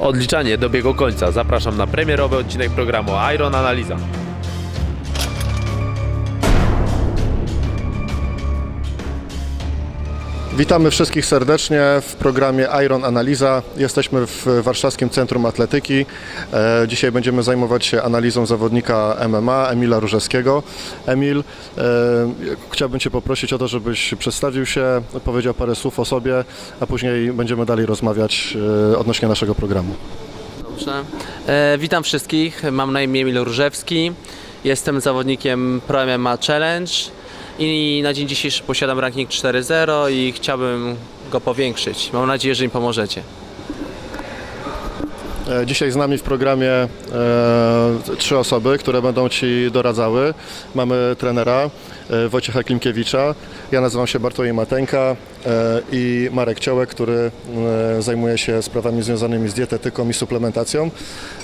Odliczanie dobiegło końca. Zapraszam na premierowy odcinek programu Iron Analiza. Witamy wszystkich serdecznie w programie Iron Analiza. Jesteśmy w Warszawskim Centrum Atletyki. E, Dzisiaj będziemy zajmować się analizą zawodnika MMA Emila Różewskiego. Emil, e, chciałbym Cię poprosić o to, żebyś przedstawił się, powiedział parę słów o sobie, a później będziemy dalej rozmawiać e, odnośnie naszego programu. Dobrze. Witam wszystkich. Mam na imię Emil Różewski. Jestem zawodnikiem Pro MMA Challenge i na dzień dzisiejszy posiadam ranking 4.0 i chciałbym go powiększyć. Mam nadzieję, że mi pomożecie. E, Dzisiaj z nami w programie e, trzy osoby, które będą Ci doradzały. Mamy trenera Wojciecha Klimkiewicza, ja nazywam się Bartłomiej Mateńka e, i Marek Ciołek, który e, zajmuje się sprawami związanymi z dietetyką i suplementacją.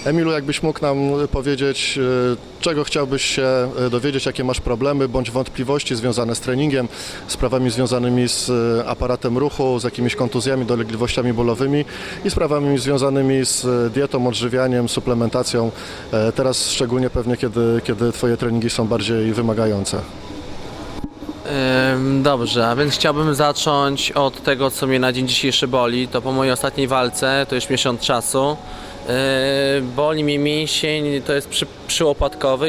Emilu, jakbyś mógł nam powiedzieć, e, czego chciałbyś się e, dowiedzieć, jakie masz problemy bądź wątpliwości związane z treningiem, sprawami związanymi z e, aparatem ruchu, z jakimiś kontuzjami, dolegliwościami bólowymi i sprawami związanymi z e, dietą, odżywianiem, suplementacją. E, Teraz szczególnie pewnie, kiedy, kiedy Twoje treningi są bardziej wymagające. Dobrze, a więc chciałbym zacząć od tego, co mnie na dzień dzisiejszy boli. To po mojej ostatniej walce, to już miesiąc czasu. Boli mnie mięsień, to jest przy,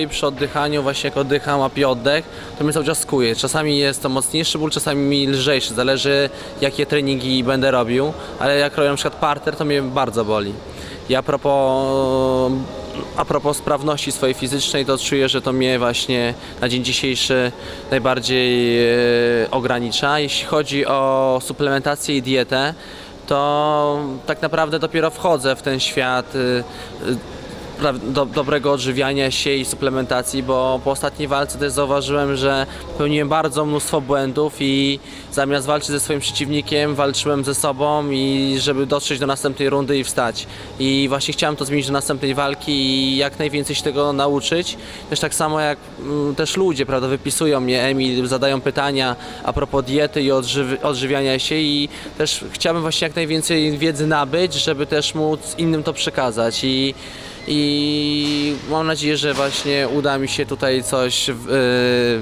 i przy oddychaniu właśnie jak oddycham, łapię oddech, to mnie cały czas. Czasami jest to mocniejszy ból, czasami mi lżejszy, zależy jakie treningi będę robił, ale jak robię na przykład parter, to mnie bardzo boli. I a propos, a propos sprawności swojej fizycznej, to czuję, że to mnie właśnie na dzień dzisiejszy najbardziej e, ogranicza. Jeśli chodzi o suplementację i dietę, to tak naprawdę dopiero wchodzę w ten świat pra- do, dobrego odżywiania się i suplementacji, bo po ostatniej walce też zauważyłem, że popełniłem bardzo mnóstwo błędów i zamiast walczyć ze swoim przeciwnikiem, walczyłem ze sobą i żeby dotrzeć do następnej rundy i wstać. I właśnie chciałem to zmienić do następnej walki i jak najwięcej się tego nauczyć. Też tak samo jak mm, też ludzie, prawda, wypisują mnie, Emil, zadają pytania a propos diety i odżywi- odżywiania się i też chciałbym właśnie jak najwięcej wiedzy nabyć, żeby też móc innym to przekazać i i mam nadzieję, że właśnie uda mi się tutaj coś, w-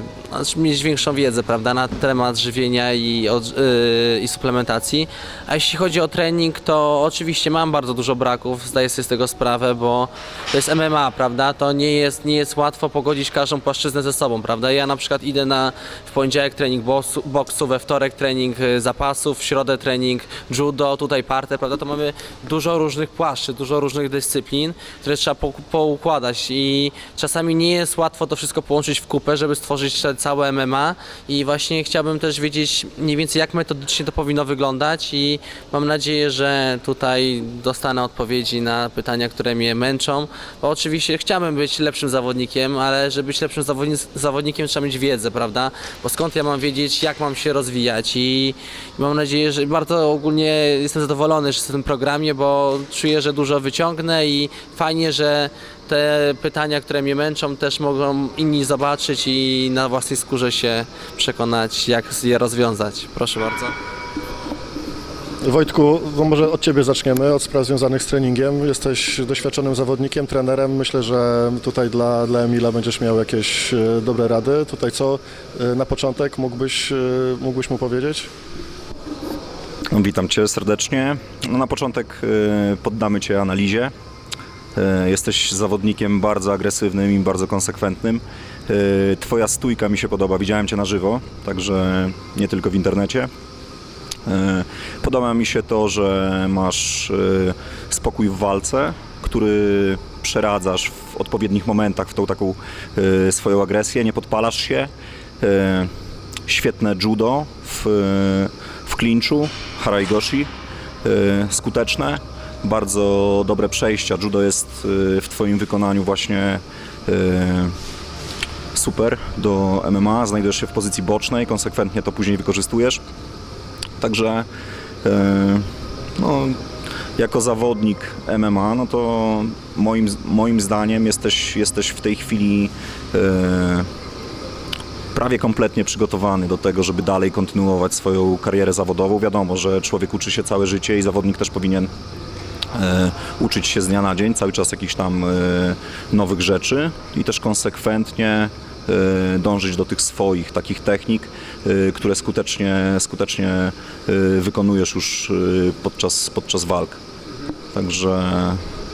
mieć większą wiedzę, prawda, na temat żywienia i, od, yy, i suplementacji. A jeśli chodzi o trening, to oczywiście mam bardzo dużo braków, zdaję sobie z tego sprawę, bo to jest MMA, prawda, to nie jest, nie jest łatwo pogodzić każdą płaszczyznę ze sobą, prawda. Ja na przykład idę na w poniedziałek trening boksu, boksu we wtorek trening y, zapasów, w środę trening judo, tutaj parter, prawda, to mamy dużo różnych płaszczyzn, dużo różnych dyscyplin, które trzeba po, poukładać i czasami nie jest łatwo to wszystko połączyć w kupę, żeby stworzyć całe MMA i właśnie chciałbym też wiedzieć mniej więcej jak metodycznie to powinno wyglądać i mam nadzieję, że tutaj dostanę odpowiedzi na pytania, które mnie męczą, bo oczywiście chciałbym być lepszym zawodnikiem, ale żeby być lepszym zawodni- zawodnikiem trzeba mieć wiedzę, prawda? Bo skąd ja mam wiedzieć, jak mam się rozwijać i mam nadzieję, że bardzo ogólnie jestem zadowolony w tym programie, bo czuję, że dużo wyciągnę i fajnie, że te pytania, które mnie męczą, też mogą inni zobaczyć i na własnej skórze się przekonać, jak je rozwiązać. Proszę bardzo. Wojtku, no może od Ciebie zaczniemy, od spraw związanych z treningiem. Jesteś doświadczonym zawodnikiem, trenerem. Myślę, że tutaj dla, dla Emila będziesz miał jakieś e, dobre rady. Tutaj co e, na początek mógłbyś, e, mógłbyś mu powiedzieć? Witam Cię serdecznie. No na początek poddamy Cię analizie. Y, Jesteś zawodnikiem bardzo agresywnym i bardzo konsekwentnym. Y, Twoja stójka mi się podoba, widziałem Cię na żywo, także nie tylko w internecie. Y, Podoba mi się to, że masz spokój w walce, który przeradzasz w odpowiednich momentach w tą taką swoją agresję, nie podpalasz się. Świetne judo w, w klinczu, haraigoshi, skuteczne, bardzo dobre przejścia. Judo jest y, w Twoim wykonaniu właśnie y, super do MMA, znajdujesz się w pozycji bocznej, konsekwentnie to później wykorzystujesz. Także e, no, jako zawodnik MMA, no to moim, moim zdaniem jesteś, jesteś w tej chwili prawie kompletnie przygotowany do tego, żeby dalej kontynuować swoją karierę zawodową. Wiadomo, że człowiek uczy się całe życie i zawodnik też powinien uczyć się z dnia na dzień, cały czas jakichś tam e, nowych rzeczy i też konsekwentnie e, dążyć do tych swoich takich technik, e, które skutecznie, skutecznie e, wykonujesz już e, podczas, podczas walk. Także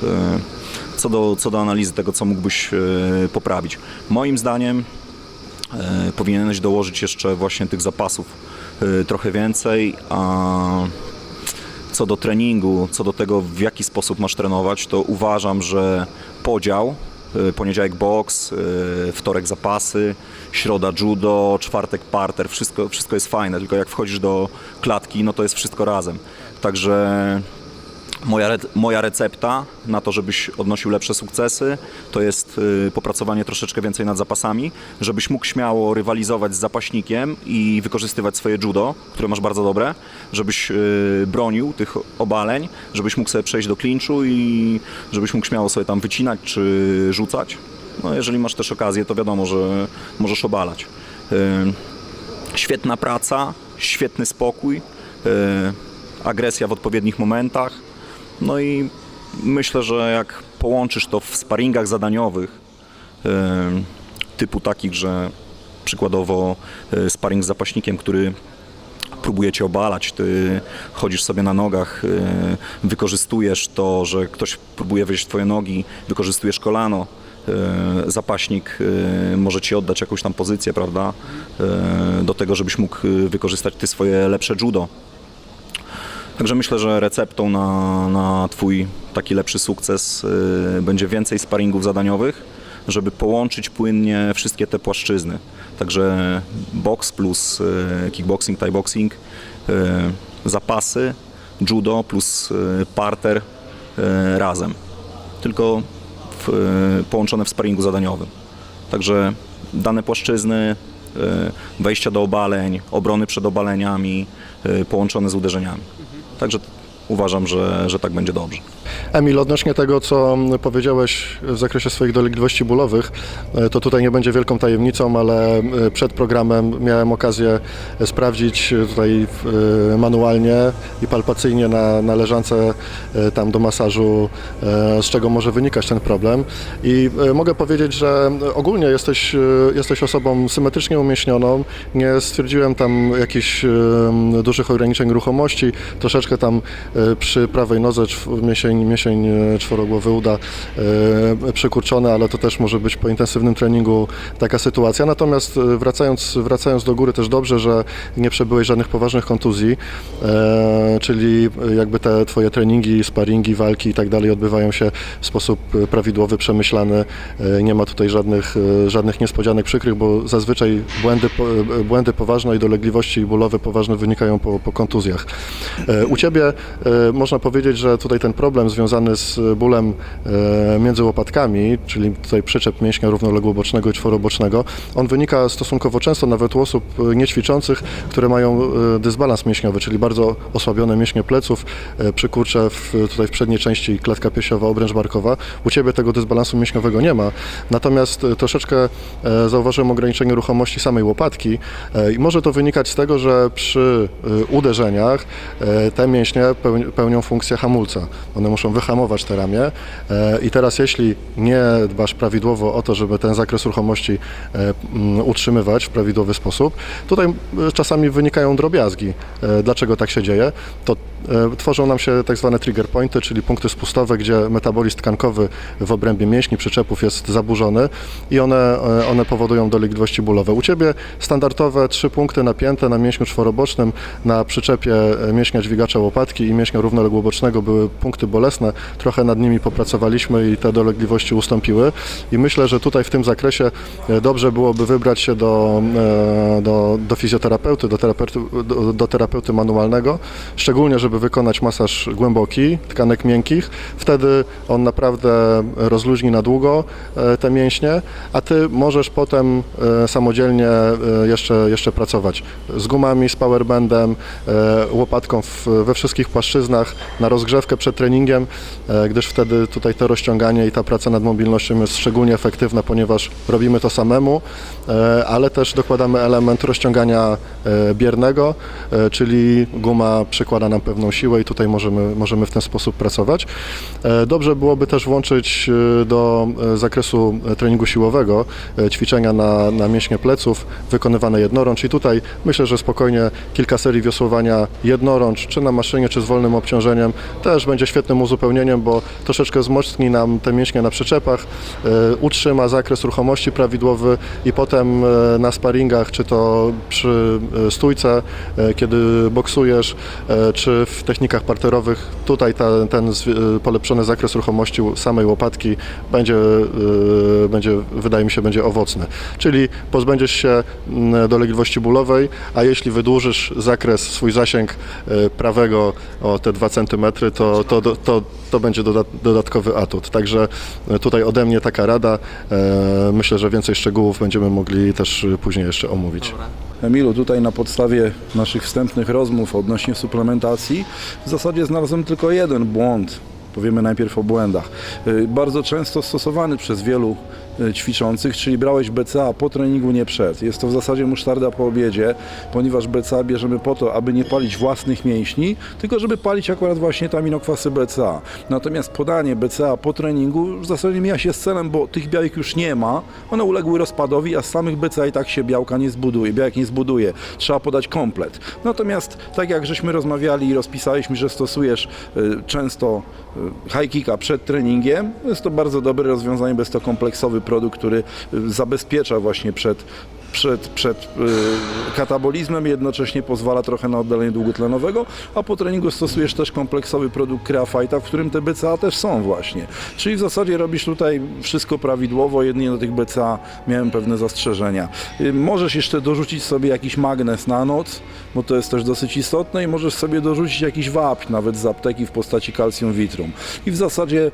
e, co do, co do analizy tego, co mógłbyś e, poprawić. Moim zdaniem e, powinieneś dołożyć jeszcze właśnie tych zapasów e, trochę więcej, a co do treningu, co do tego, w jaki sposób masz trenować, to uważam, że podział, y, poniedziałek boks, y, wtorek zapasy, środa judo, czwartek parter, wszystko, wszystko jest fajne, tylko jak wchodzisz do klatki, no to jest wszystko razem. Także moja, moja recepta na to, żebyś odnosił lepsze sukcesy, to jest y, popracowanie troszeczkę więcej nad zapasami, żebyś mógł śmiało rywalizować z zapaśnikiem i wykorzystywać swoje judo, które masz bardzo dobre, żebyś y, bronił tych obaleń, żebyś mógł sobie przejść do klinczu i żebyś mógł śmiało sobie tam wycinać czy rzucać. No jeżeli masz też okazję, to wiadomo, że możesz obalać. Y, świetna praca, świetny spokój, y, agresja w odpowiednich momentach. No i myślę, że jak połączysz to w sparingach zadaniowych, typu takich, że przykładowo y, sparring z zapaśnikiem, który próbuje cię obalać, ty chodzisz sobie na nogach, y, wykorzystujesz to, że ktoś próbuje wejść w twoje nogi, wykorzystujesz kolano, y, zapaśnik może ci oddać jakąś tam pozycję, prawda, do tego, żebyś mógł wykorzystać ty swoje lepsze judo. Także myślę, że receptą na, na Twój taki lepszy sukces y, będzie więcej sparingów zadaniowych, żeby połączyć płynnie wszystkie te płaszczyzny. Także box plus y, kickboxing, thai boxing, y, zapasy, judo plus y, parter y, razem. Tylko w, y, połączone w sparingu zadaniowym. Także dane płaszczyzny, y, wejścia do obaleń, obrony przed obaleniami, y, połączone z uderzeniami. Także uważam, że, że tak będzie dobrze. Emil, odnośnie tego, co powiedziałeś w zakresie swoich dolegliwości bólowych, e, to tutaj nie będzie wielką tajemnicą, ale e, przed programem miałem okazję sprawdzić tutaj e, manualnie i palpacyjnie na, na leżance tam do masażu, z czego może wynikać ten problem. I mogę powiedzieć, że ogólnie jesteś, jesteś osobą symetrycznie umieśnioną. Nie stwierdziłem tam jakichś dużych ograniczeń ruchomości. Troszeczkę tam przy prawej nodze mięsień, mięsień e, czworogłowy uda e, przykurczony, ale to też może być po intensywnym treningu taka sytuacja. Natomiast e, wracając, wracając do góry też dobrze, że nie przebyłeś żadnych poważnych kontuzji, e, czyli jakby te twoje treningi, sparingi, walki i tak dalej odbywają się w sposób e, prawidłowy, przemyślany. E, Nie ma tutaj żadnych, e, żadnych niespodzianek przykrych, bo zazwyczaj błędy, e, błędy poważne i dolegliwości bólowe poważne wynikają po, po kontuzjach. E, U Ciebie e, można powiedzieć, że tutaj ten problem związany z bólem e, między łopatkami, czyli tutaj przyczep mięśnia równoległobocznego i czworobocznego, on wynika stosunkowo często nawet u osób e, niećwiczących, które mają e, dysbalans mięśniowy, czyli bardzo osłabione mięśnie pleców, e, przykurcze w, tutaj w przedniej części klatka piersiowa, obręcz barkowa. U Ciebie tego dysbalansu mięśniowego nie ma, natomiast e, troszeczkę e, zauważyłem ograniczenie ruchomości samej łopatki e, i może to wynikać z tego, że przy e, uderzeniach e, te mięśnie pełnią funkcję hamulca. One muszą wyhamować te ramię e, i teraz jeśli nie dbasz prawidłowo o to, żeby ten zakres ruchomości e, utrzymywać w prawidłowy sposób, tutaj e, czasami wynikają drobiazgi. Dlaczego tak się dzieje? To tworzą nam się tak zwane trigger pointy, czyli punkty spustowe, gdzie metabolizm tkankowy w obrębie mięśni, przyczepów jest zaburzony i one, e, one powodują dolegliwości bólowe. U Ciebie standardowe trzy punkty napięte na mięśniu czworobocznym, na przyczepie e, mięśnia dźwigacza łopatki i mięśnia równoległobocznego były punkty bolesne. Trochę nad nimi popracowaliśmy i te dolegliwości ustąpiły i myślę, że tutaj w tym zakresie e, dobrze byłoby wybrać się do, e, do, do fizjoterapeuty, do terapeuty, do, do terapeuty manualnego, szczególnie żeby wykonać masaż głęboki, tkanek miękkich. Wtedy on naprawdę rozluźni na długo e, te mięśnie, a ty możesz potem e, samodzielnie e, jeszcze, jeszcze pracować z gumami, z powerbandem, łopatką w, we wszystkich płaszczyznach na rozgrzewkę przed treningiem, gdyż wtedy tutaj to rozciąganie i ta praca nad mobilnością jest szczególnie efektywna, ponieważ robimy to samemu, ale też dokładamy element rozciągania biernego, czyli guma przykłada nam pewne pewną siłę i tutaj możemy, możemy w ten sposób pracować. E, Dobrze byłoby też włączyć e, do e, zakresu treningu siłowego ćwiczenia na, na mięśnie pleców wykonywane jednorącz i tutaj myślę, że spokojnie kilka serii wiosłowania jednorącz, czy na maszynie, czy z wolnym obciążeniem też będzie świetnym uzupełnieniem, bo troszeczkę wzmocni nam te mięśnie na przyczepach, utrzyma zakres ruchomości prawidłowy i potem na sparingach, czy to przy stójce, kiedy boksujesz, czy w technikach parterowych, tutaj ta, ten e, polepszony zakres ruchomości samej łopatki będzie, e, będzie, wydaje mi się, będzie owocny. Czyli pozbędziesz się mm, dolegliwości bólowej, a jeśli wydłużysz zakres, swój zasięg e, prawego o te 2 cm, to, to, to, to, będzie doda- dodatkowy atut. Także tutaj ode mnie taka rada. E, Myślę, że więcej szczegółów będziemy mogli też później jeszcze omówić. Emilu, tutaj na podstawie naszych wstępnych rozmów odnośnie suplementacji w zasadzie znalazłem tylko jeden błąd. Powiemy najpierw o błędach. Y, Bardzo często stosowany przez wielu ćwiczących, czyli brałeś BCA po treningu, nie przed. Jest to w zasadzie musztarda po obiedzie, ponieważ BCA bierzemy po to, aby nie palić własnych mięśni, tylko żeby palić akurat właśnie te aminokwasy BCA. Natomiast podanie BCA po treningu w zasadzie mija się z celem, bo tych białek już nie ma, one uległy rozpadowi, a z samych BCA i tak się białka nie zbuduje, białek nie zbuduje. Trzeba podać komplet. Natomiast tak jak żeśmy rozmawiali i rozpisaliśmy, że stosujesz y, często y, high kicka przed treningiem, jest to bardzo dobre rozwiązanie, jest to kompleksowy produkt, który zabezpiecza właśnie przed przed, przed y, katabolizmem, jednocześnie pozwala trochę na oddalenie długotlenowego, a po treningu stosujesz też kompleksowy produkt Creafite'a, w którym te BCA też są właśnie. Czyli w zasadzie robisz tutaj wszystko prawidłowo, jedynie do tych BCA miałem pewne zastrzeżenia. Y, możesz jeszcze dorzucić sobie jakiś magnes na noc, bo to jest też dosyć istotne i możesz sobie dorzucić jakiś wapń, nawet z apteki w postaci calcium vitrum. I w zasadzie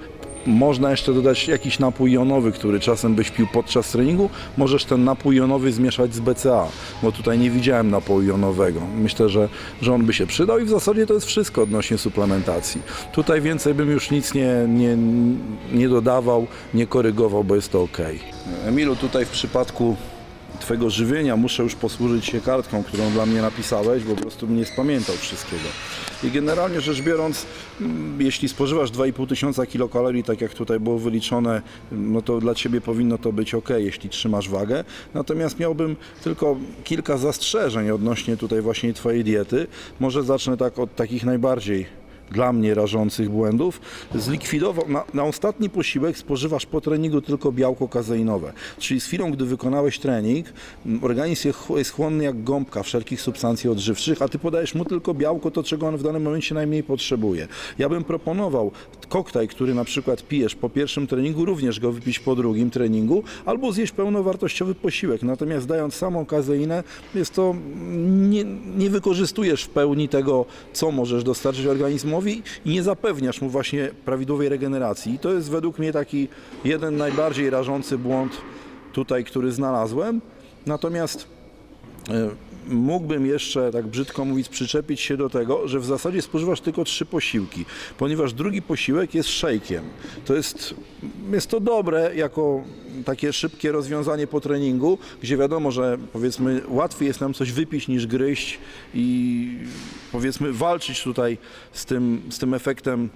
można jeszcze dodać jakiś napój jonowy, który czasem byś pił podczas treningu. Możesz ten napój jonowy zmieszać z BCA, bo tutaj nie widziałem napoju jonowego. Myślę, że, że on by się przydał i w zasadzie to jest wszystko odnośnie suplementacji. Tutaj więcej bym już nic nie, nie, nie dodawał, nie korygował, bo jest to ok. Emilu, tutaj w przypadku Twojego żywienia muszę już posłużyć się kartką, którą dla mnie napisałeś, bo po prostu bym nie spamiętał wszystkiego. I generalnie rzecz biorąc, mm, jeśli spożywasz 2,5 tysiąca kilokalorii, tak jak tutaj było wyliczone, no to dla Ciebie powinno to być ok, jeśli trzymasz wagę. Natomiast miałbym tylko kilka zastrzeżeń odnośnie tutaj właśnie Twojej diety. Może zacznę tak od takich najbardziej dla mnie rażących błędów, zlikwidował, na, na ostatni posiłek spożywasz po treningu tylko białko kazeinowe. Czyli z chwilą, gdy wykonałeś trening, organizm jest, ch- jest chłonny jak gąbka wszelkich substancji odżywczych, a ty podajesz mu tylko białko, to czego on w danym momencie najmniej potrzebuje. Ja bym proponował koktajl, który na przykład pijesz po pierwszym treningu, również go wypić po drugim treningu, albo zjeść pełnowartościowy posiłek. Natomiast dając samą kazeinę, jest to nie, nie wykorzystujesz w pełni tego, co możesz dostarczyć i nie zapewniasz mu właśnie prawidłowej regeneracji. I to jest według mnie taki jeden najbardziej rażący błąd tutaj, który znalazłem. Natomiast e, mógłbym jeszcze, tak brzydko mówiąc, przyczepić się do tego, że w zasadzie spożywasz tylko trzy posiłki, ponieważ drugi posiłek jest szejkiem. To jest, jest to dobre jako takie szybkie rozwiązanie po treningu, gdzie wiadomo, że powiedzmy łatwiej jest nam coś wypić niż gryźć i powiedzmy walczyć tutaj z tym, z tym efektem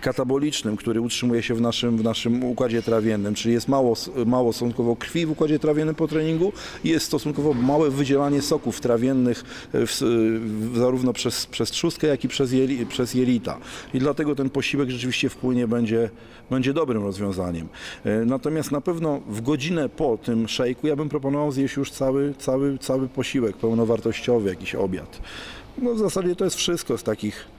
katabolicznym, który utrzymuje się w naszym, w naszym układzie trawiennym, czyli jest mało, mało stosunkowo krwi w układzie trawiennym po treningu i jest stosunkowo małe wydzielanie soków trawiennych e, w, zarówno przez, przez trzustkę, jak i przez, jeli, przez jelita. I dlatego ten posiłek rzeczywiście wpłynie będzie, będzie dobrym rozwiązaniem. E, Natomiast na pewno w godzinę po tym szejku ja bym proponował zjeść już cały, cały, cały posiłek pełnowartościowy, jakiś obiad. No w zasadzie to jest wszystko z takich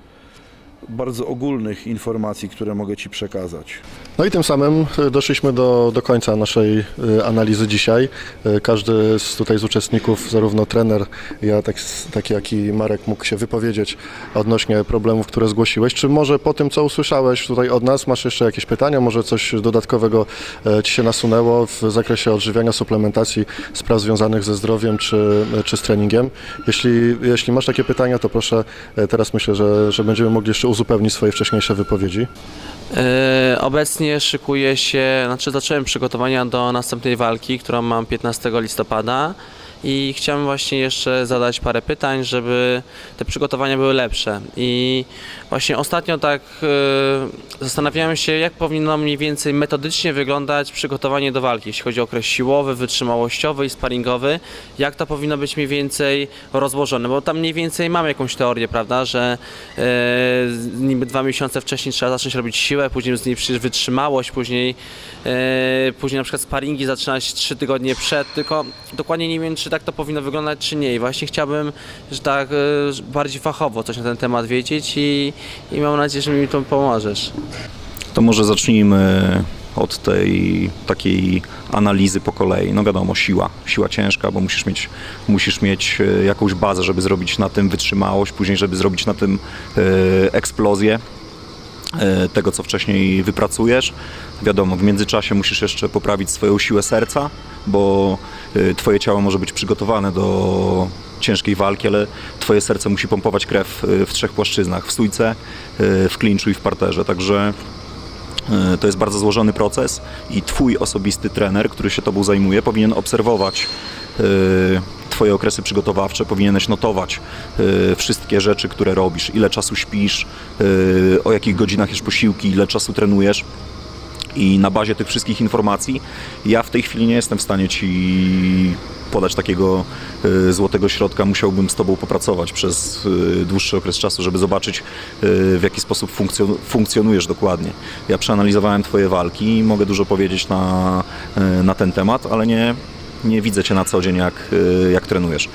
bardzo ogólnych informacji, które mogę Ci przekazać. No i tym samym e, doszliśmy do, do końca naszej e, analizy dzisiaj. E, Każdy z tutaj z uczestników, zarówno trener, ja tak, taki jak i Marek mógł się wypowiedzieć odnośnie problemów, które zgłosiłeś. Czy może po tym, co usłyszałeś tutaj od nas, masz jeszcze jakieś pytania, może coś dodatkowego Ci się nasunęło w zakresie odżywiania, suplementacji, spraw związanych ze zdrowiem czy, czy z treningiem? Jeśli, jeśli masz takie pytania, to proszę, teraz myślę, że, że będziemy mogli jeszcze uzupełnić swoje wcześniejsze wypowiedzi. E, Obecnie szykuję się, znaczy zacząłem przygotowania do następnej walki, którą mam 15 listopada i chciałem właśnie jeszcze zadać parę pytań, żeby te przygotowania były lepsze. I właśnie ostatnio tak e, zastanawiałem się, jak powinno mniej więcej metodycznie wyglądać przygotowanie do walki, jeśli chodzi o okres siłowy, wytrzymałościowy i sparingowy, jak to powinno być mniej więcej rozłożone, bo tam mniej więcej mam jakąś teorię, prawda, że e, niby dwa miesiące wcześniej trzeba zacząć robić siłę, później z niej wytrzymałość, później, e, później na przykład sparingi zaczynać trzy tygodnie przed, tylko dokładnie nie wiem, czy tak to powinno wyglądać, czy nie. I właśnie chciałbym, że tak e, bardziej fachowo coś na ten temat wiedzieć i, i mam nadzieję, że mi to pomożesz. To może zacznijmy od tej takiej analizy po kolei. No wiadomo, siła. Siła ciężka, bo musisz mieć, musisz mieć e, jakąś bazę, żeby zrobić na tym wytrzymałość, później, żeby zrobić na tym e, eksplozję tego, co wcześniej wypracujesz. Wiadomo, w międzyczasie musisz jeszcze poprawić swoją siłę serca, bo e, twoje ciało może być przygotowane do ciężkiej walki, ale twoje serce musi pompować krew e, w trzech płaszczyznach, w stójce, e, w klinczu i w parterze. Także E, To jest bardzo złożony proces i Twój osobisty trener, który się Tobą zajmuje, powinien obserwować e, Twoje okresy przygotowawcze, powinieneś notować e, wszystkie rzeczy, które robisz, ile czasu śpisz, e, o jakich godzinach jesz posiłki, ile czasu trenujesz. I na bazie tych wszystkich informacji ja w tej chwili nie jestem w stanie Ci podać takiego y, złotego środka. Musiałbym z Tobą popracować przez y, dłuższy okres czasu, żeby zobaczyć y, w jaki sposób funkcjon- funkcjonujesz dokładnie. Ja przeanalizowałem Twoje walki i mogę dużo powiedzieć na, y, na ten temat, ale nie, nie widzę Cię na co dzień, jak, y, jak trenujesz.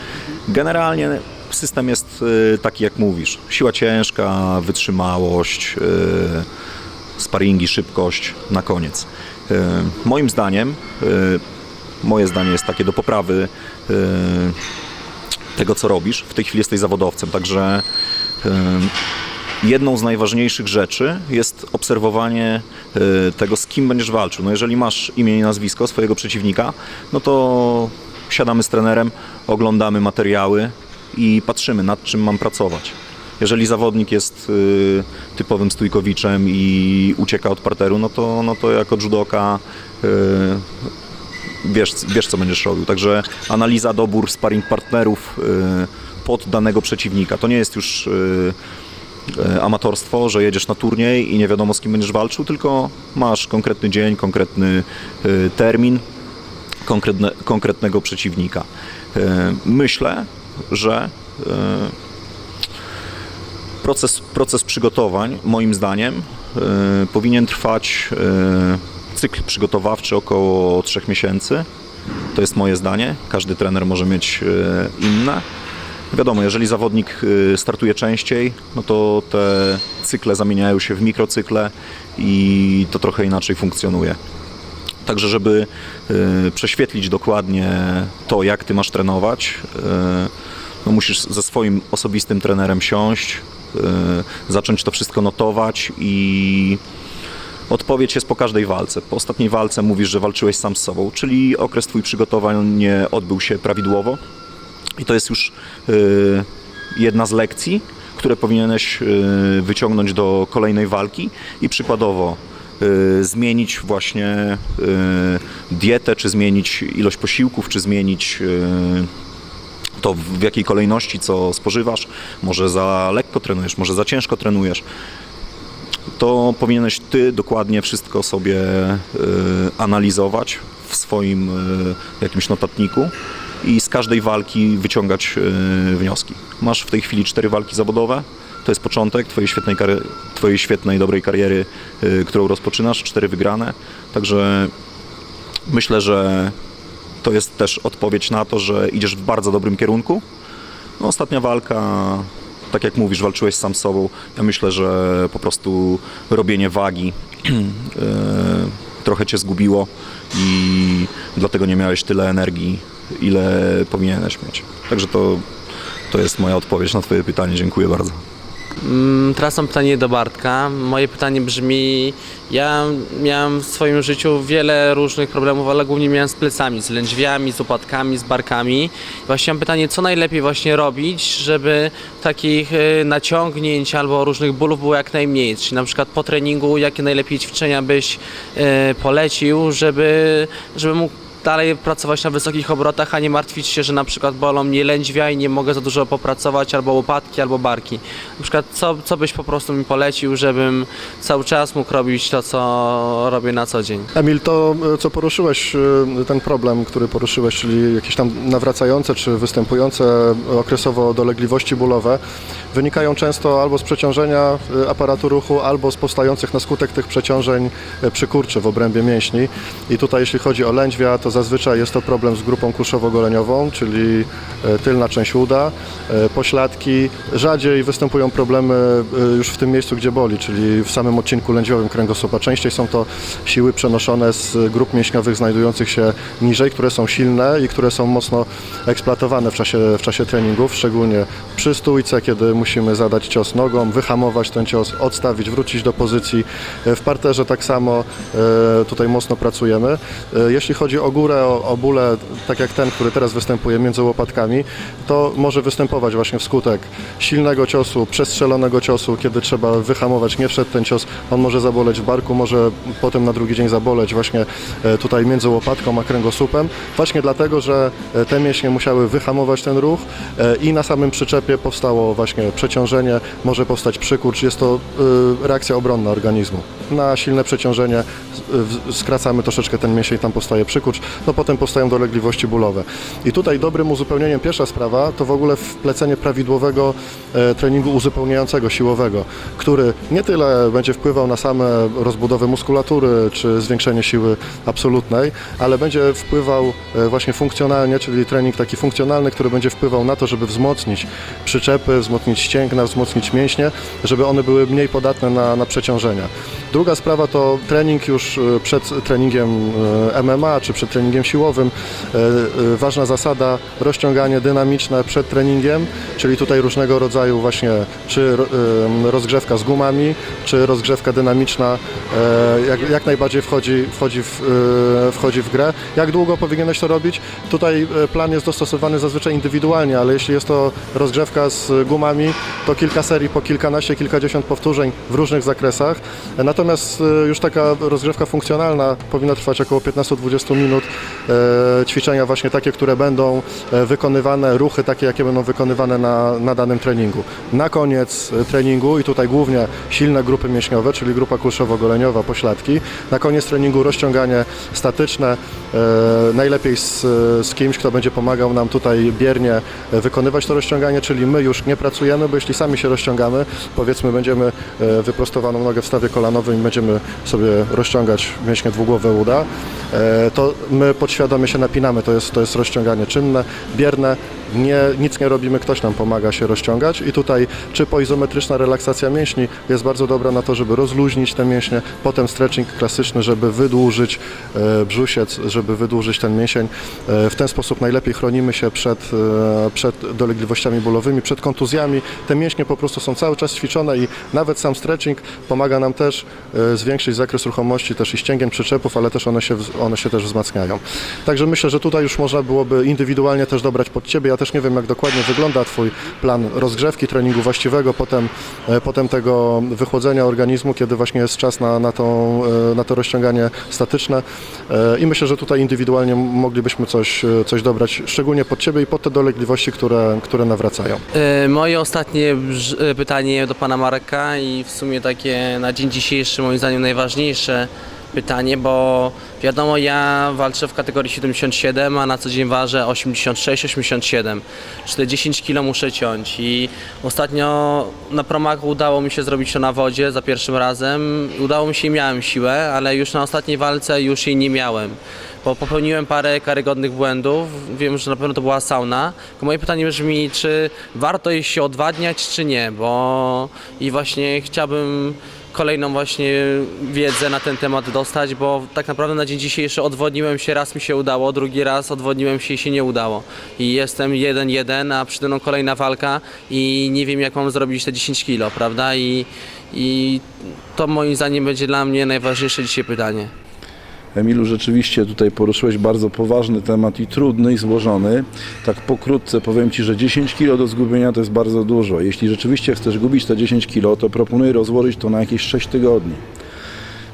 Generalnie system jest y, taki, jak mówisz. Siła ciężka, wytrzymałość, y, sparingi, szybkość na koniec. Moim zdaniem, moje zdanie jest takie do poprawy tego, co robisz. W tej chwili jesteś zawodowcem, także jedną z najważniejszych rzeczy jest obserwowanie y, tego, z kim będziesz walczył. No jeżeli masz imię i nazwisko swojego przeciwnika, no to siadamy z trenerem, oglądamy materiały i patrzymy, nad czym mam pracować. Jeżeli zawodnik jest y, typowym stójkowiczem i ucieka od parteru, no to, no to jako judoka y, wiesz, wiesz, co będziesz robił. Także analiza, dobór sparring partnerów pod danego przeciwnika. To nie jest już amatorstwo, że jedziesz na turniej i nie wiadomo z kim będziesz walczył, tylko masz konkretny dzień, konkretny y, termin, konkretne, konkretnego przeciwnika. Y, Myślę, że proces, proces przygotowań, moim zdaniem, powinien trwać cykl przygotowawczy około 3 miesięcy. To jest moje zdanie. Każdy trener może mieć inne. Wiadomo, jeżeli zawodnik y, startuje częściej, no to te cykle zamieniają się w mikrocykle i to trochę inaczej funkcjonuje. Także, żeby y, prześwietlić dokładnie to, jak ty masz trenować, y, no musisz ze swoim osobistym trenerem siąść, zacząć to wszystko notować i odpowiedź jest po każdej walce. Po ostatniej walce mówisz, że walczyłeś sam z sobą, czyli okres twój przygotowań nie odbył się prawidłowo i to jest już y, jedna z lekcji, które powinieneś y, wyciągnąć do kolejnej walki i przykładowo y, zmienić właśnie dietę, czy zmienić ilość posiłków, czy zmienić to w jakiej kolejności co spożywasz. Może za lekko trenujesz, może za ciężko trenujesz. To powinieneś ty dokładnie wszystko sobie analizować w swoim jakimś notatniku i z każdej walki wyciągać y, wnioski. Masz w tej chwili cztery walki zawodowe. To jest początek twojej świetnej, twojej świetnej, dobrej kariery, y, którą rozpoczynasz. Cztery wygrane. Także myślę, że to jest też odpowiedź na to, że idziesz w bardzo dobrym kierunku. No, ostatnia walka, tak jak mówisz, walczyłeś sam z sobą. Ja myślę, że po prostu robienie wagi e, trochę cię zgubiło i dlatego nie miałeś tyle energii, ile powinieneś mieć. Także to, to jest moja odpowiedź na Twoje pytanie. Dziękuję bardzo. Mm, Teraz mam pytanie do Bartka. Moje pytanie brzmi: Ja miałem w swoim życiu wiele różnych problemów, ale głównie miałem z plecami, z lędźwiami, z upadkami, z barkami. Właśnie mam pytanie, co najlepiej właśnie robić, żeby takich y, naciągnięć albo różnych bólów było jak najmniej? Czyli na przykład po treningu, jakie najlepiej ćwiczenia byś y, polecił, żeby, żeby mógł dalej pracować na wysokich obrotach, a nie martwić się, że na przykład bolą mnie lędźwia i nie mogę za dużo popracować, albo łopatki, albo barki. Na przykład co, co byś po prostu mi polecił, żebym cały czas mógł robić to, co robię na co dzień? Emil, to e, co poruszyłeś, e, ten problem, który poruszyłeś, czyli jakieś tam nawracające czy występujące okresowo dolegliwości bólowe, wynikają często albo z przeciążenia e, aparatu ruchu, albo z powstających na skutek tych przeciążeń e, przykurczy w obrębie mięśni. I tutaj jeśli chodzi o lędźwia, to zazwyczaj jest to problem z grupą kuszowo-goleniową, czyli e, tylna część uda, pośladki. Rzadziej występują problemy już w tym miejscu, gdzie boli, czyli w samym odcinku lędźwiowym kręgosłupa. Częściej są to siły przenoszone z grup mięśniowych znajdujących się niżej, które są silne i które są mocno eksploatowane w czasie, w czasie treningów, szczególnie przy stójce, kiedy musimy zadać cios nogą, wyhamować ten cios, odstawić, wrócić do pozycji. E, W parterze tak samo e, tutaj mocno pracujemy. E, Jeśli chodzi o górę, o, o bóle, tak jak ten, który teraz występuje między łopatkami, to może występować właśnie wskutek silnego ciosu, przestrzelonego ciosu, kiedy trzeba wyhamować, nie wszedł ten cios, on może zaboleć w barku, może potem na drugi dzień zaboleć właśnie tutaj między łopatką a kręgosłupem, właśnie dlatego, że te mięśnie musiały wyhamować ten ruch i na samym przyczepie powstało właśnie przeciążenie, może powstać przykurcz, jest to e, reakcja obronna organizmu. Na silne przeciążenie skracamy troszeczkę ten mięsień, tam powstaje przykurcz, no potem powstają dolegliwości bólowe. I tutaj dobrym uzupełnieniem, pierwsza sprawa, to w ogóle wplecenie prawidłowego e, treningu uzupełniającego, siłowego, który nie tyle będzie wpływał na same rozbudowę muskulatury czy zwiększenie siły absolutnej, ale będzie wpływał e, właśnie funkcjonalnie, czyli trening taki funkcjonalny, który będzie wpływał na to, żeby wzmocnić przyczepy, wzmocnić ścięgna, wzmocnić mięśnie, żeby one były mniej podatne na, na przeciążenia. Druga sprawa to trening już e, przed treningiem e, MMA czy przed treningiem siłowym. E, Ważna zasada rozciąganie dynamiczne przed treningiem, czyli tutaj różnego rodzaju właśnie czy rozgrzewka z gumami, czy rozgrzewka dynamiczna jak, jak najbardziej wchodzi, wchodzi, w, e, wchodzi w grę. Jak długo powinieneś to robić? Tutaj e, plan jest dostosowany zazwyczaj indywidualnie, ale jeśli jest to rozgrzewka z gumami, to kilka serii po kilkanaście, kilkadziesiąt powtórzeń w różnych zakresach. E, Natomiast e, już taka rozgrzewka funkcjonalna powinna trwać około 15-20 minut. E, Ćwiczenia właśnie takie, które będą e, wykonywane, ruchy takie, jakie będą wykonywane na, na danym treningu. Na koniec e, treningu i tutaj głównie silne grupy mięśniowe, czyli grupa kulszowo-goleniowa, pośladki. Na koniec treningu rozciąganie statyczne, e, najlepiej z, z kimś, kto będzie pomagał nam tutaj biernie e, wykonywać to rozciąganie, czyli my już nie pracujemy, bo jeśli sami się rozciągamy, powiedzmy będziemy e, wyprostowaną nogę w stawie kolanowym i będziemy sobie rozciągać mięśnie dwugłowe uda, to my podświadomie się napinamy, to jest, to jest rozciąganie czynne, bierne, nie, nic nie robimy, ktoś nam pomaga się rozciągać i tutaj czy poizometryczna relaksacja mięśni jest bardzo dobra na to, żeby rozluźnić te mięśnie, potem stretching klasyczny, żeby wydłużyć e, brzusiec, żeby wydłużyć ten mięsień. E, w ten sposób najlepiej chronimy się przed, e, przed dolegliwościami bólowymi, przed kontuzjami. Te mięśnie po prostu są cały czas ćwiczone i nawet sam stretching pomaga nam też zwiększyć zakres ruchomości też i ścięgien przyczepów, ale też one się, one się też wzmacniają. Także myślę, że tutaj już można byłoby indywidualnie też dobrać pod Ciebie. Ja też nie wiem, jak dokładnie wygląda Twój plan rozgrzewki, treningu właściwego, potem, e, potem tego wychłodzenia organizmu, kiedy właśnie jest czas na, na, tą, e, na to rozciąganie statyczne. E, I myślę, że tutaj indywidualnie moglibyśmy coś, coś dobrać, szczególnie pod Ciebie i pod te dolegliwości, które, które nawracają. Moje ostatnie pytanie do pana Marka i w sumie takie na dzień dzisiejszy moim zdaniem najważniejsze pytanie, bo wiadomo ja walczę w kategorii 77, a na co dzień ważę 86-87. Czy te 10 kg muszę ciąć i ostatnio na promaku udało mi się zrobić to na wodzie za pierwszym razem. Udało mi się i miałem siłę, ale już na ostatniej walce już jej nie miałem bo popełniłem parę karygodnych błędów. Wiem, że na pewno to była sauna. Tylko moje pytanie brzmi, czy warto jej się odwadniać, czy nie, bo i właśnie chciałbym kolejną właśnie wiedzę na ten temat dostać, bo tak naprawdę na dzień dzisiejszy odwodniłem się, raz mi się udało, drugi raz odwodniłem się i się nie udało. I jestem 1-1, a przede mną kolejna walka i nie wiem jak mam zrobić te 10 kilo, prawda? I, i to moim zdaniem będzie dla mnie najważniejsze dzisiaj pytanie. Emilu, rzeczywiście tutaj poruszyłeś bardzo poważny temat i trudny i złożony. Tak pokrótce powiem Ci, że 10 kg do zgubienia to jest bardzo dużo. Jeśli rzeczywiście chcesz gubić te 10 kg, to proponuję rozłożyć to na jakieś 6 tygodni.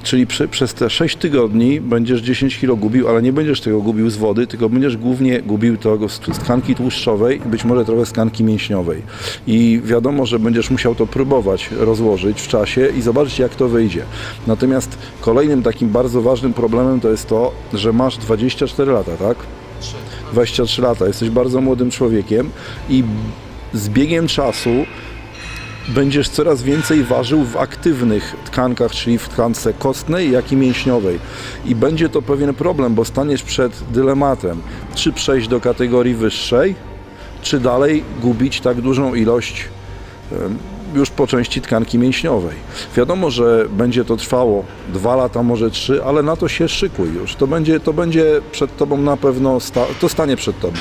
Czyli prze, przez te 6 tygodni będziesz 10 kg gubił, ale nie będziesz tego gubił z wody, tylko będziesz głównie gubił tego z tkanki tłuszczowej być może trochę z tkanki mięśniowej. I wiadomo, że będziesz musiał to próbować rozłożyć w czasie i zobaczyć, jak to wyjdzie. Natomiast kolejnym takim bardzo ważnym problemem to jest to, że masz 24 lata, tak? 23 lata, jesteś bardzo młodym człowiekiem i z biegiem czasu będziesz coraz więcej ważył w aktywnych tkankach, czyli w tkance kostnej, jak i mięśniowej. I będzie to pewien problem, bo staniesz przed dylematem, czy przejść do kategorii wyższej, czy dalej gubić tak dużą ilość już po części tkanki mięśniowej. Wiadomo, że będzie to trwało dwa lata, może trzy, ale na to się szykuj już. To będzie, to będzie przed tobą na pewno, sta- to stanie przed tobą.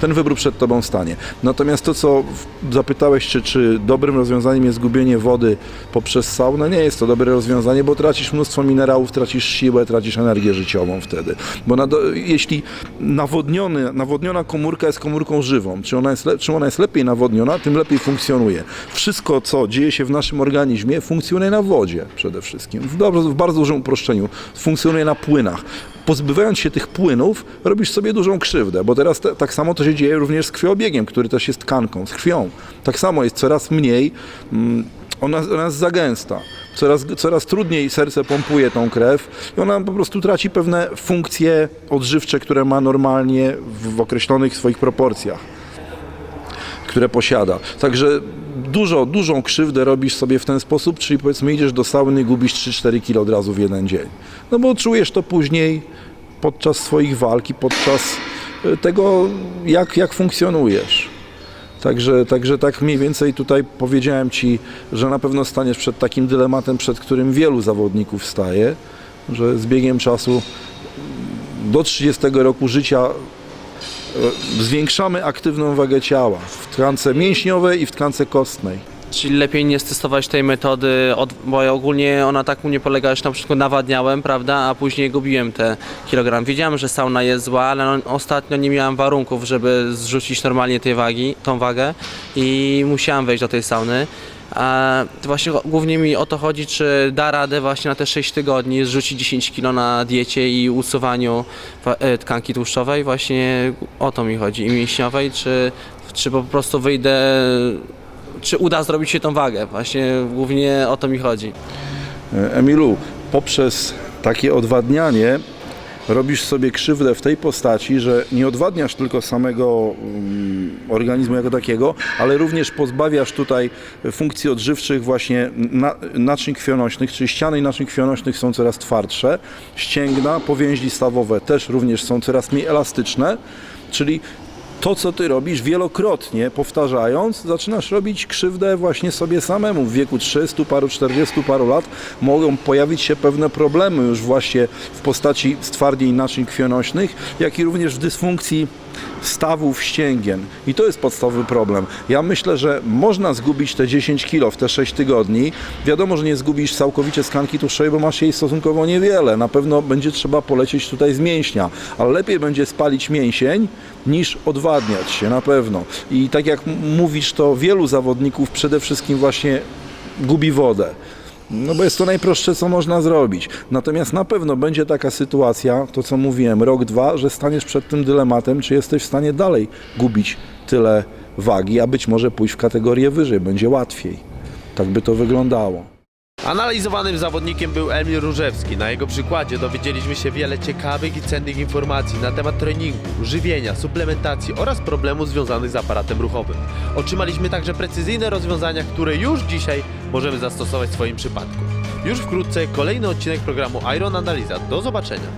Ten wybór przed tobą stanie. Natomiast to, co zapytałeś, czy, czy dobrym rozwiązaniem jest gubienie wody poprzez saunę, nie jest to dobre rozwiązanie, bo tracisz mnóstwo minerałów, tracisz siłę, tracisz energię życiową wtedy. Bo na, jeśli nawodniony, nawodniona komórka jest komórką żywą, czy ona jest, czym ona jest lepiej nawodniona, tym lepiej funkcjonuje. Wszystko, co dzieje się w naszym organizmie, funkcjonuje na wodzie przede wszystkim. W w bardzo dużym uproszczeniu. Funkcjonuje na płynach. Pozbywając się tych płynów, robisz sobie dużą krzywdę, bo teraz te, tak samo to się dzieje również z krwiobiegiem, który też jest tkanką, z krwią. Tak samo jest coraz mniej, mm, ona, ona jest za gęsta. Coraz, coraz trudniej serce pompuje tą krew i ona po prostu traci pewne funkcje odżywcze, które ma normalnie w, w określonych swoich proporcjach które posiada. Także dużo, dużą krzywdę robisz sobie w ten sposób, czyli powiedzmy idziesz do sauny i gubisz 3-4 kg od razu w jeden dzień. No bo czujesz to później podczas swoich walk i podczas y, tego, jak, jak funkcjonujesz. Także, także tak mniej więcej tutaj powiedziałem Ci, że na pewno staniesz przed takim dylematem, przed którym wielu zawodników staje, że z biegiem czasu do 30 roku życia zwiększamy aktywną wagę ciała w tkance mięśniowej i w tkance kostnej. Czyli lepiej nie stosować tej metody, od, bo ja ogólnie ona tak u mnie polega, że na przykład nawadniałem, prawda, a później gubiłem te kilogram. Wiedziałem, że sauna jest zła, ale no, ostatnio nie miałem warunków, żeby zrzucić normalnie tej wagi, tą wagę i musiałem wejść do tej sauny. A to właśnie głównie mi o to chodzi, czy da radę właśnie na te 6 tygodni zrzucić 10 kg na diecie i usuwaniu wa- e, tkanki tłuszczowej. Właśnie o to mi chodzi i mięśniowej, czy, czy po prostu wyjdę czy uda zrobić się tą wagę. Właśnie głównie o to mi chodzi. E, Emilu, poprzez takie odwadnianie robisz sobie krzywdę w tej postaci, że nie odwadniasz tylko samego mm, organizmu jako takiego, ale również pozbawiasz tutaj funkcji odżywczych właśnie na, naczyń krwionośnych, czyli ściany naczyń krwionośnych są coraz twardsze, ścięgna, powięźli stawowe też również są coraz mniej elastyczne, czyli to, co ty robisz wielokrotnie, powtarzając, zaczynasz robić krzywdę właśnie sobie samemu. W wieku 30 paru, 40 paru lat mogą pojawić się pewne problemy już właśnie w postaci stwardnień naczyń krwionośnych, jak i również w dysfunkcji stawów ścięgien. I to jest podstawowy problem. Ja myślę, że można zgubić te 10 kg w te 6 tygodni. Wiadomo, że nie zgubisz całkowicie tkanki tłuszczowej, bo masz jej stosunkowo niewiele. Na pewno będzie trzeba polecieć tutaj z mięśnia, ale lepiej będzie spalić mięsień niż odwadniać się, na pewno. I tak jak mówisz, to wielu zawodników przede wszystkim właśnie gubi wodę. No bo jest to najprostsze, co można zrobić. Natomiast na pewno będzie taka sytuacja, to co mówiłem, rok, dwa, że staniesz przed tym dylematem, czy jesteś w stanie dalej gubić tyle wagi, a być może pójść w kategorię wyżej, będzie łatwiej. Tak by to wyglądało. Analizowanym zawodnikiem był Emil Różewski. Na jego przykładzie dowiedzieliśmy się wiele ciekawych i cennych informacji na temat treningu, żywienia, suplementacji oraz problemów związanych z aparatem ruchowym. Otrzymaliśmy także precyzyjne rozwiązania, które już dzisiaj możemy zastosować w swoim przypadku. Już wkrótce kolejny odcinek programu Iron Analiza. Do zobaczenia.